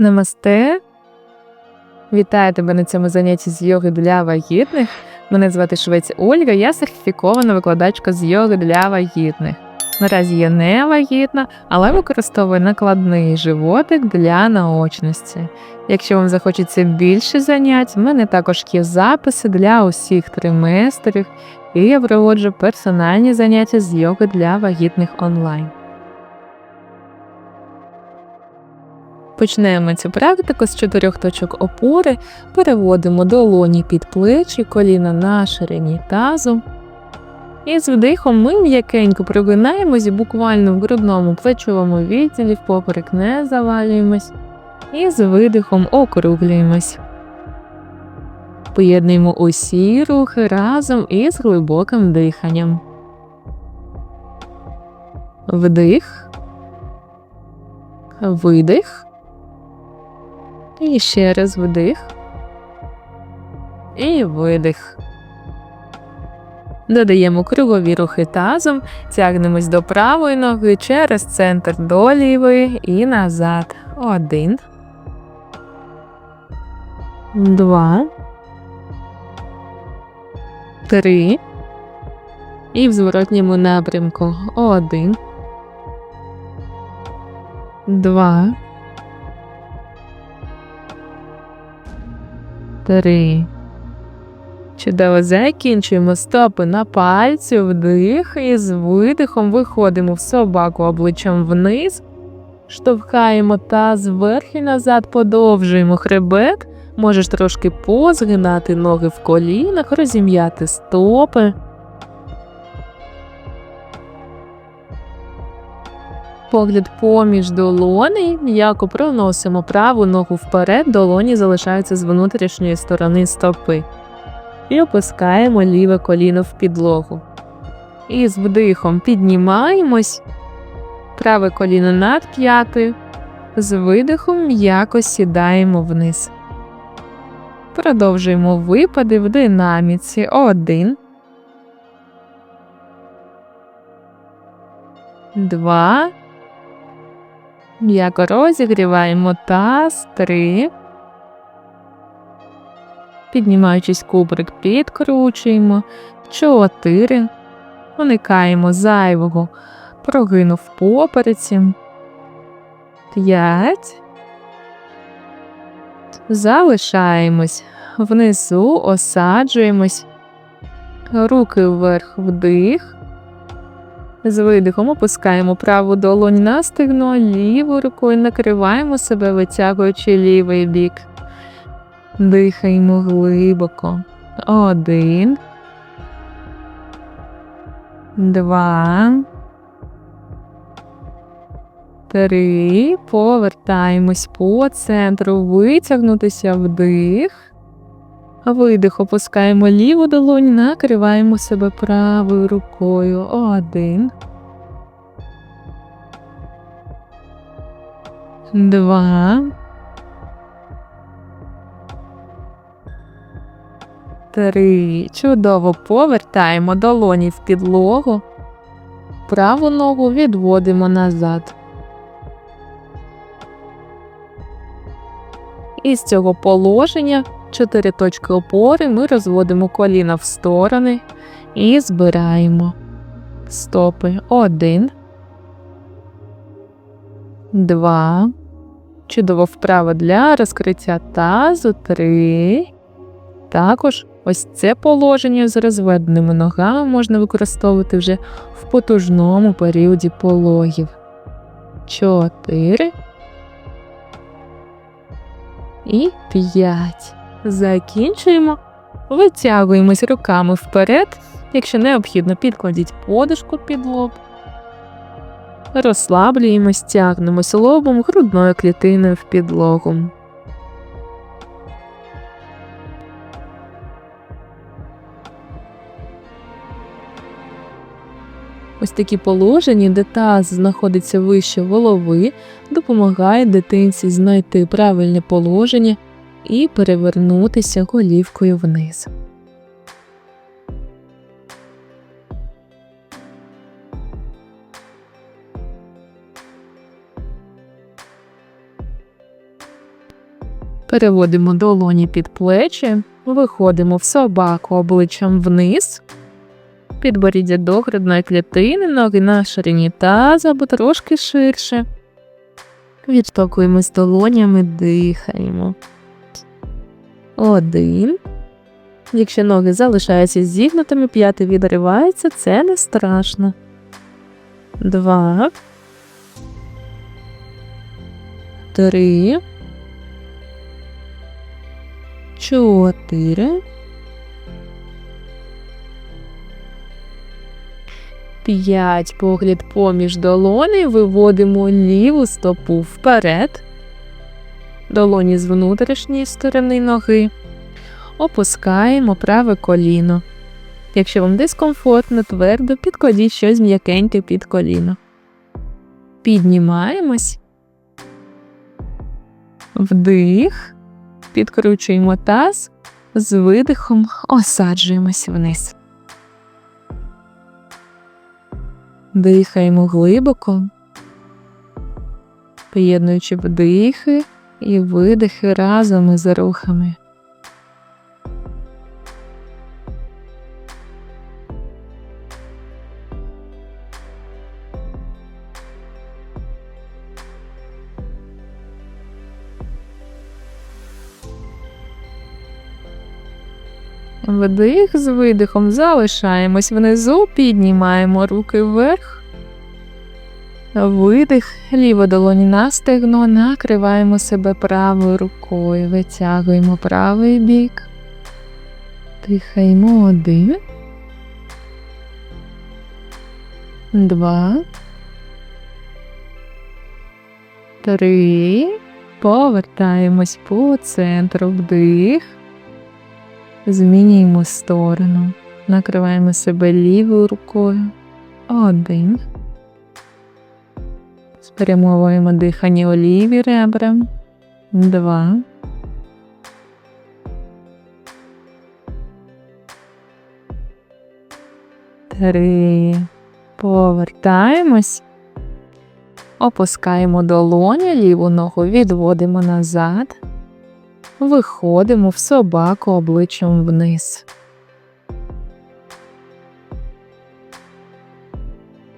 Намасте. Вітаю тебе на цьому занятті з йоги для вагітних. Мене звати Швець Ольга, я сертифікована викладачка з йоги для вагітних. Наразі я не вагітна, але використовую накладний животик для наочності. Якщо вам захочеться більше занять, в мене також є записи для усіх триместрів, і я проводжу персональні заняття з йоги для вагітних онлайн. Почнемо цю практику з чотирьох точок опори, переводимо долоні під плечі, коліна на ширині тазу. І з вдихом ми м'якенько прогинаємось буквально в грудному плечовому відділі, впоперек не завалюємось. І з видихом округлюємось. Поєднуємо усі рухи разом із глибоким диханням. Вдих. Видих. І ще раз вдих. І видих. Додаємо кругові рухи тазом, тягнемось до правої ноги через центр до лівої і назад. Один. Два. Три. І в зворотньому напрямку. Один. Два. Три. Чудово закінчуємо стопи на пальці, вдих і з видихом виходимо в собаку обличчям вниз, штовхаємо таз вверх і назад, подовжуємо хребет. Можеш трошки позгинати ноги в колінах, розім'яти стопи. Погляд поміж долоней, м'яко проносимо праву ногу вперед, долоні залишаються з внутрішньої сторони стопи. І опускаємо ліве коліно в підлогу. І з вдихом піднімаємось, праве коліно над п'ятою, з видихом м'яко сідаємо вниз. Продовжуємо випади в динаміці. Один. Два. М'яко розігріваємо таз. Три. Піднімаючись кубрик, підкручуємо. Чотири. Уникаємо зайвого прогину в попереці. П'ять. Залишаємось. Внизу осаджуємось. Руки вверх вдих. З видихом опускаємо праву долонь на стегно, лівою рукою накриваємо себе, витягуючи лівий бік. Дихаємо глибоко. Один. Два. Три. Повертаємось по центру. Витягнутися вдих. Видих. Опускаємо ліву долонь, накриваємо себе правою рукою. Один. Два. Три. Чудово повертаємо долоні в підлогу. Праву ногу відводимо назад. Із цього положення чотири точки опори ми розводимо коліна в сторони і збираємо стопи. Один. Два. Чудово вправо для розкриття тазу. Три. Також ось це положення з розведеними ногами можна використовувати вже в потужному періоді пологів. Чотири. І п'ять. Закінчуємо. Витягуємось руками вперед. Якщо необхідно, підкладіть подушку під лоб. Розслаблюємось, тягнемось лобом грудною клітиною в підлогу. Ось такі положення, де таз знаходиться вище голови, допомагає дитинці знайти правильне положення і перевернутися голівкою вниз. Переводимо долоні під плечі, виходимо в собаку обличчям вниз, підборіддя до грудної клітини, ноги на ширині таза або трошки ширше. Відштовхуємось долонями, дихаємо. Один. Якщо ноги залишаються зігнутими, п'яти відривається, це не страшно. Два. Три. Чотири. П'ять. Погляд поміж долоней. Виводимо ліву стопу вперед. Долоні з внутрішньої сторони ноги. Опускаємо праве коліно. Якщо вам дискомфортно, твердо підкладіть щось м'якеньке під коліно. Піднімаємось. Вдих. Підкручуємо таз. З видихом осаджуємось вниз. Дихаємо глибоко, поєднуючи вдихи і видихи разом із рухами. Вдих з видихом залишаємось внизу, піднімаємо руки вверх. Видих, ліву долоні на стегно, накриваємо себе правою рукою, витягуємо правий бік. Дихаємо один. Два. Три. Повертаємось по центру вдих. Змінюємо сторону. Накриваємо себе лівою рукою. Один. Спрямовуємо дихання у ліві ребра. Два. Три. Повертаємось. Опускаємо долоні, ліву ногу відводимо назад. Виходимо в собаку обличчям вниз.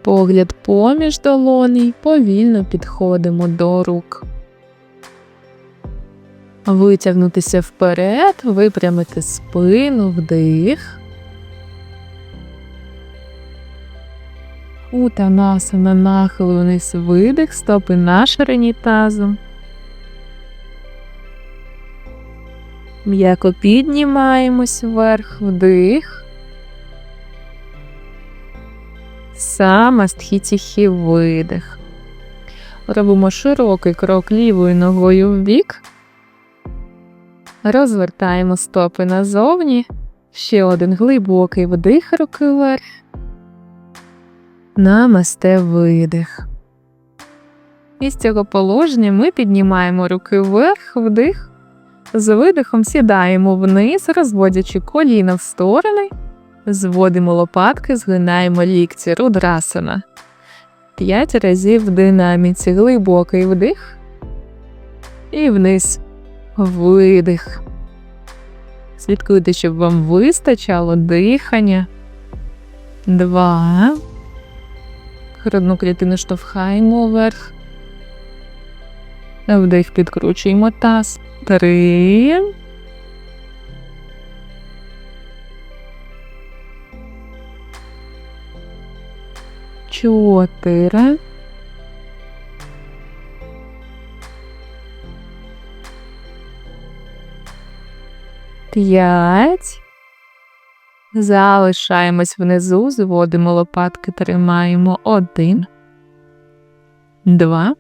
Погляд поміж долоней, повільно підходимо до рук. Витягнутися вперед, випрямити спину, вдих. Утанасана нахил вниз видих, стопи на ширині тазу. М'яко піднімаємось вверх, вдих. Самастхітіхі видих. Робимо широкий крок лівою ногою в бік. Розвертаємо стопи назовні. Ще один глибокий вдих руки вверх. Намасте видих. Із цього положення ми піднімаємо руки вверх, вдих. З видихом сідаємо вниз, розводячи коліна в сторони, зводимо лопатки, згинаємо лікті рудрасана. П'ять разів в динаміці глибокий вдих і вниз видих. Слідкуйте, щоб вам вистачало дихання. Два. Грудну клітину штовхаємо вверх. Вдих підкручуємо таз. Три. Чотири. П'ять. Залишаємось внизу, зводимо лопатки, тримаємо один, два,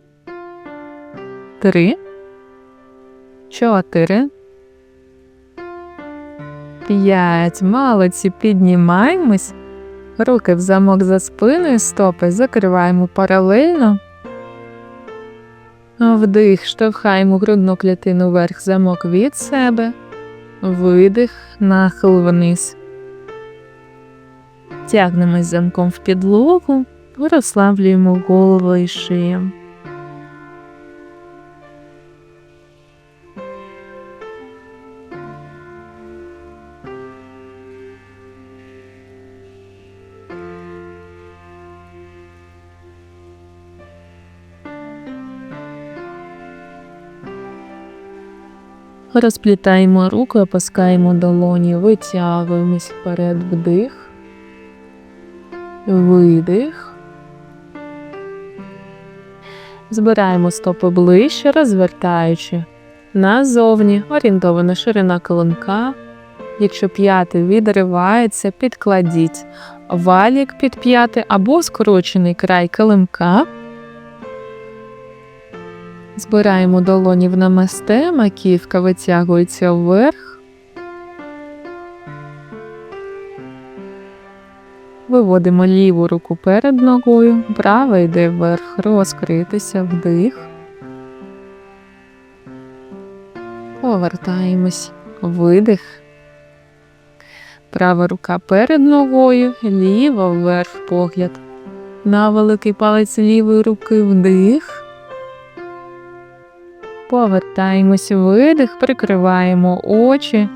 три чотири. П'ять. Молодці. Піднімаємось. Руки в замок за спиною, стопи закриваємо паралельно. Вдих, штовхаємо грудну клітину вверх замок від себе. Видих, нахил вниз. Тягнемось замком в підлогу, розслаблюємо голову і шию. Розплітаємо руку, опускаємо долоні, витягуємось вперед вдих, видих. Збираємо стопи ближче, розвертаючи назовні, орієнтована ширина колонка. Якщо п'яти відривається, підкладіть валік під п'яти або скорочений край килимка. Збираємо долоні в намасте, маківка витягується вверх. Виводимо ліву руку перед ногою, права йде вверх, розкритися, вдих. Повертаємось, видих. Права рука перед ногою, ліва вверх погляд. На великий палець лівої руки вдих. Повертаємось видих, прикриваємо очі.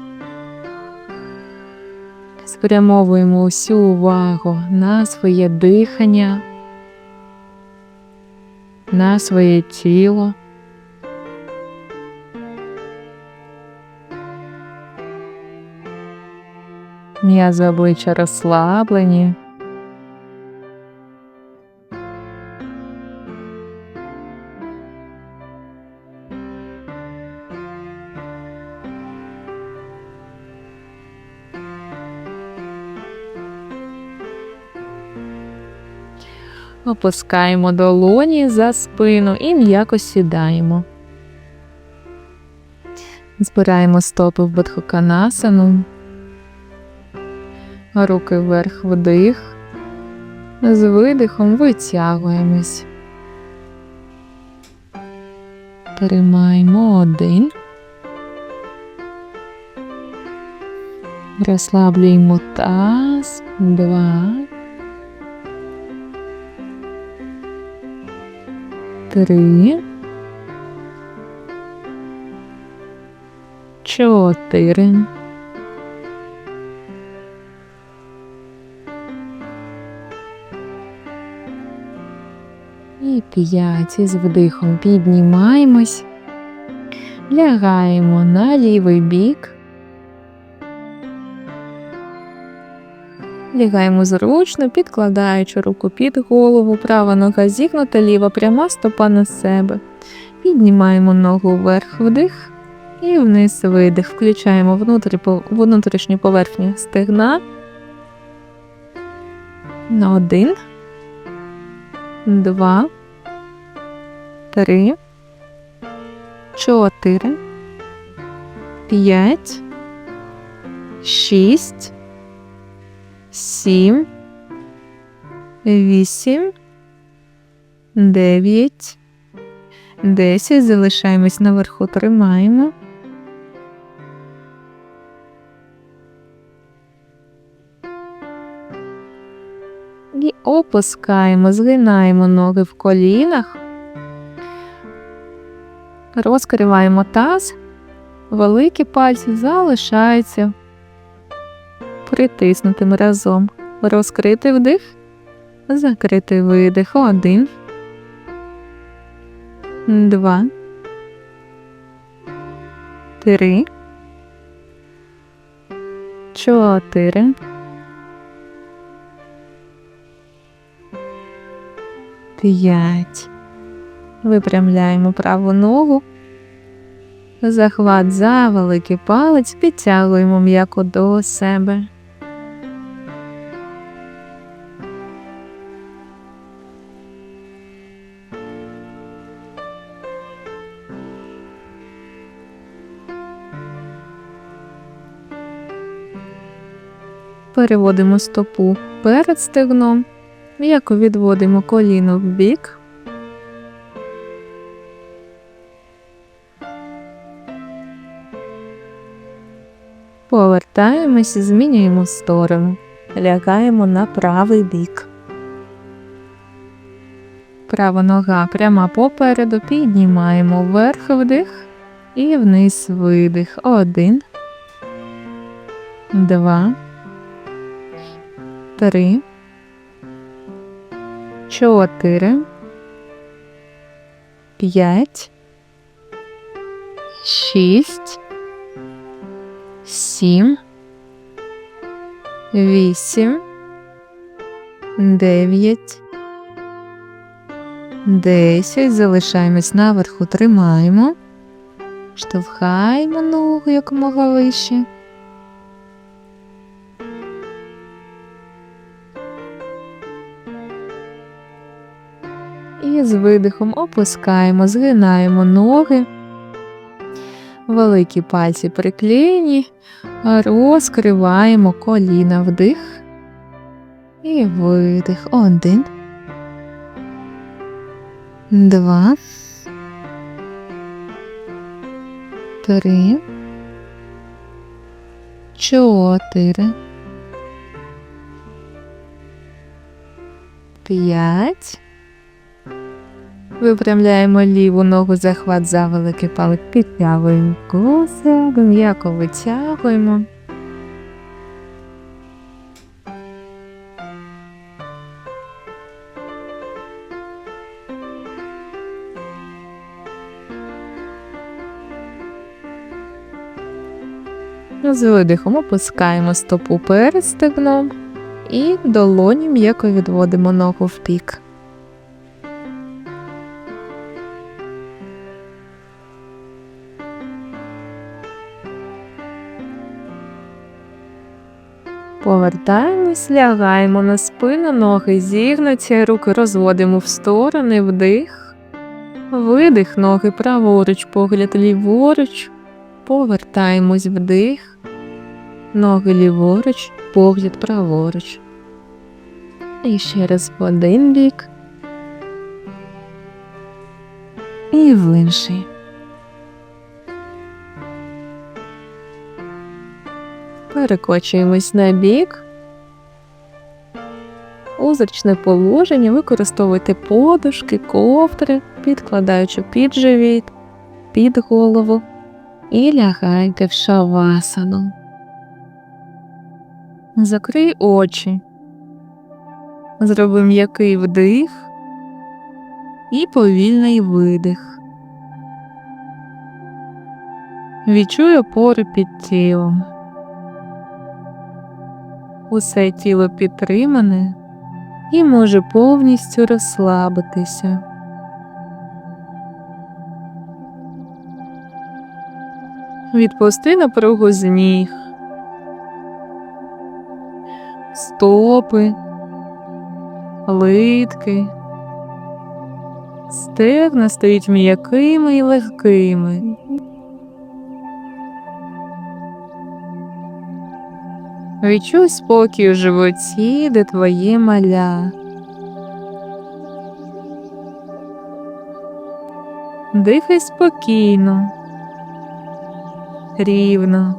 Спрямовуємо усю увагу на своє дихання, на своє тіло. М'язи обличчя розслаблені. Опускаємо долоні за спину і м'яко сідаємо. Збираємо стопи в Бадхуканасану. Руки вверх вдих. З видихом витягуємось. Тримаємо один. Розслаблюємо таз, два. Три. Чотири. І п'ять. І з вдихом піднімаємось, лягаємо на лівий бік. Лягаємо зручно, підкладаючи руку під голову, права нога зігнута, ліва пряма стопа на себе. Піднімаємо ногу вверх вдих і вниз видих. Включаємо внутрішню поверхню стегна. На один, два, три, чотири, п'ять, шість сім, вісім, дев'ять, десять. Залишаємось наверху, тримаємо. І опускаємо, згинаємо ноги в колінах, розкриваємо таз, великі пальці залишаються притиснутим разом. Розкритий вдих, закритий видих. Один. Два. Три. Чотири. П'ять. Випрямляємо праву ногу. Захват за великий палець, підтягуємо м'яко до себе. Переводимо стопу перед стегном, м'яко відводимо коліно в бік. Повертаємось, змінюємо сторону, лягаємо на правий бік. Права нога пряма попереду, піднімаємо вверх вдих і вниз видих. Один, два, три, чотири, п'ять, шість, сім, вісім, дев'ять, десять. Залишаємось наверху, тримаємо, штовхаємо ногу якомога вище. З видихом опускаємо, згинаємо ноги. Великі пальці приклеєні, розкриваємо коліна вдих і видих. Один. Два. Три. Чотири. П'ять. Випрямляємо ліву ногу, захват за великий палець, підтягуємо косик, м'яко витягуємо. З видихом опускаємо стопу перед стегном і долоні м'яко відводимо ногу в бік. Повертаємось, лягаємо на спину, ноги зігнуті, руки розводимо в сторони, вдих, видих, ноги праворуч, погляд ліворуч, повертаємось вдих, ноги ліворуч, погляд праворуч. І ще раз в один бік. І в інший. Перекочуємось на бік. У зручне положення використовуйте подушки, ковдри, підкладаючи під живіт, під голову і лягайте в шавасану. Закрий очі. Зроби м'який вдих і повільний видих. Відчуй опори під тілом. Усе тіло підтримане і може повністю розслабитися. Відпусти напругу з ніг, стопи, литки, стегна стають м'якими і легкими. Відчуй спокій у животі, де твоє маля. Дихай спокійно, рівно,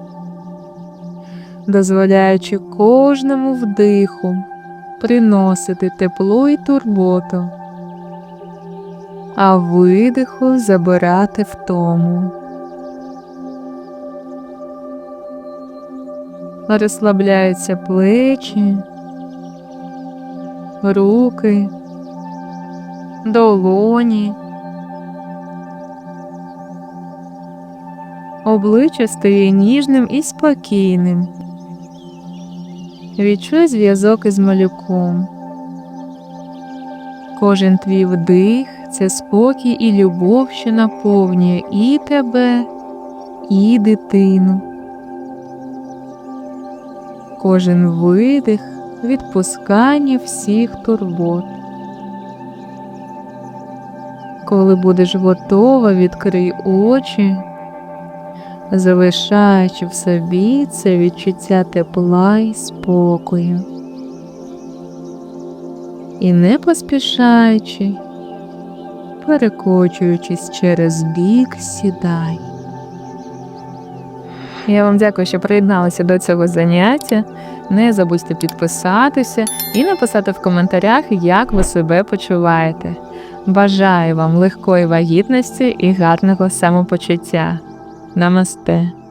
дозволяючи кожному вдиху приносити тепло і турботу, а видиху забирати втому. Розслабляються плечі, руки, долоні. Обличчя стає ніжним і спокійним. Відчуй зв'язок із малюком. Кожен твій вдих це спокій і любов, що наповнює і тебе, і дитину кожен видих, відпускання всіх турбот. Коли будеш готова, відкрий очі, залишаючи в собі це відчуття тепла і спокою. І не поспішаючи, перекочуючись через бік, сідай. Я вам дякую, що приєдналися до цього заняття. Не забудьте підписатися і написати в коментарях, як ви себе почуваєте. Бажаю вам легкої вагітності і гарного самопочуття. Намасте!